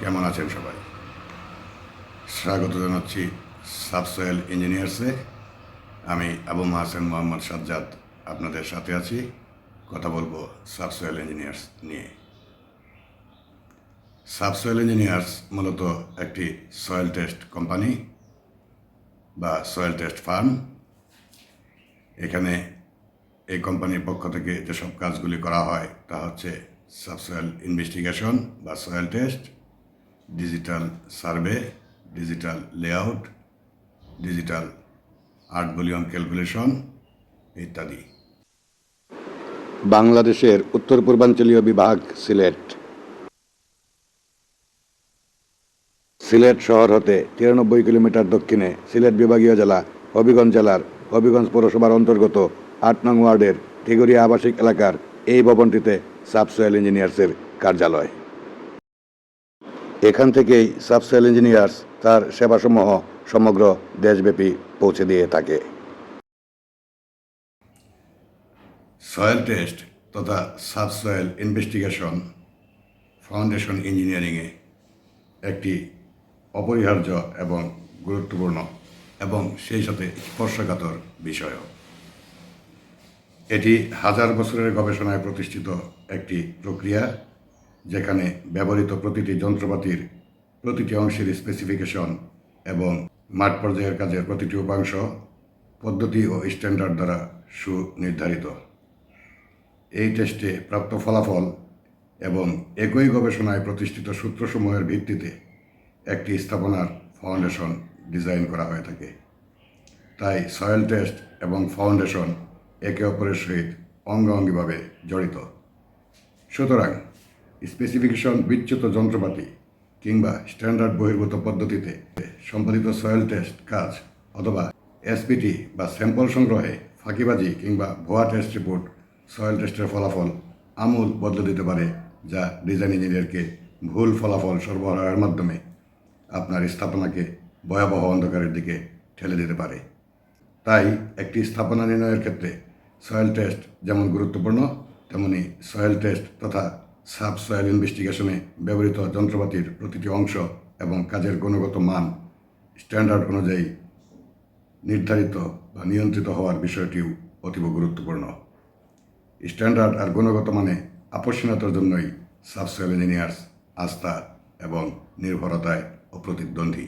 কেমন আছেন সবাই? স্বাগত জানাচ্ছি সাবসয়েল ইঞ্জিনিয়ার্সে। আমি আবু মাহসেন মোহাম্মদ সাজ্জাদ আপনাদের সাথে আছি। কথা বলব সাবসয়েল ইঞ্জিনিয়ার্স নিয়ে। সাবসয়েল ইঞ্জিনিয়ার্স মূলত একটি সয়েল টেস্ট কোম্পানি বা সয়েল টেস্ট ফার্ম। এখানে এই কোম্পানির পক্ষ থেকে যেসব কাজগুলি করা হয় তা হচ্ছে সাবসয়েল ইনভেস্টিগেশন বা soil test digital survey digital layout digital art volume calculation ইত্যাদি। বাংলাদেশের উত্তর পূর্বাঞ্চলীয় বিভাগ, সিলেট। সিলেট শহর হতে তিরানব্বই কিলোমিটার দক্ষিণে সিলেট বিভাগীয় জেলা, হবিগঞ্জ জেলার হবিগঞ্জ পৌরসভার অন্তর্গত আট নং ওয়ার্ডের টিগরিয়া আবাসিক এলাকার এই ভবনটিতে সাবসয়েল ইঞ্জিনিয়ার্সের কার্যালয়। এখান থেকেই সাবসয়েল ইঞ্জিনিয়ার্স তার সেবাসমূহ সমগ্র দেশব্যাপী পৌঁছে দিয়ে থাকে। সয়েল টেস্ট তথা সাবসয়েল ইনভেস্টিগেশন ফাউন্ডেশন ইঞ্জিনিয়ারিংয়ে একটি অপরিহার্য এবং গুরুত্বপূর্ণ এবং সেই সাথে স্পর্শকাতর বিষয় এটি হাজার বছরের গবেষণায় প্রতিষ্ঠিত একটি প্রক্রিয়া যেখানে ব্যবহৃত প্রতিটি যন্ত্রপাতির প্রতিটি অংশের স্পেসিফিকেশন এবং মাঠ পর্যায়ের কাজের প্রতিটি উপাংশ পদ্ধতি ও স্ট্যান্ডার্ড দ্বারা সুনির্ধারিত। এই টেস্টে প্রাপ্ত ফলাফল এবং একই গবেষণায় প্রতিষ্ঠিত সূত্রসমূহের ভিত্তিতে একটি স্থাপনার ফাউন্ডেশন ডিজাইন করা হয়ে থাকে। তাই সয়েল টেস্ট এবং ফাউন্ডেশন একে অপরের সহিত অঙ্গাঙ্গিভাবে জড়িত। সুতরাং স্পেসিফিকেশন বিচ্যুত যন্ত্রপাতি কিংবা স্ট্যান্ডার্ড বহির্ভূত পদ্ধতিতে সম্পাদিত সয়েল টেস্ট কাজ অথবা এসপিটি বা স্যাম্পল সংগ্রহে ফাঁকিবাজি কিংবা ভুয়া টেস্ট রিপোর্ট সয়েল টেস্টের ফলাফল আমূল বদলে দিতে পারে, যা ডিজাইন ইঞ্জিনিয়ারকে ভুল ফলাফল সরবরাহের মাধ্যমে আপনার স্থাপনাকে ভয়াবহ অন্ধকারের দিকে ঠেলে দিতে পারে। তাই একটি স্থাপনা নির্ণয়ের ক্ষেত্রে সয়েল টেস্ট যেমন গুরুত্বপূর্ণ, তেমনি সয়েল টেস্ট তথা সাব সয়েল ইনভেস্টিগেশনে ব্যবহৃত যন্ত্রপাতির প্রতিটি অংশ এবং কাজের গুণগত মান স্ট্যান্ডার্ড অনুযায়ী নির্ধারিত বা নিয়ন্ত্রিত হওয়ার বিষয়টিও অতীব গুরুত্বপূর্ণ। স্ট্যান্ডার্ড আর গুণগত মানে আপসীনতার জন্যই সাবসয়েল ইঞ্জিনিয়ার্স আস্থা এবং নির্ভরতায় অপ্রতিদ্বন্দ্বী।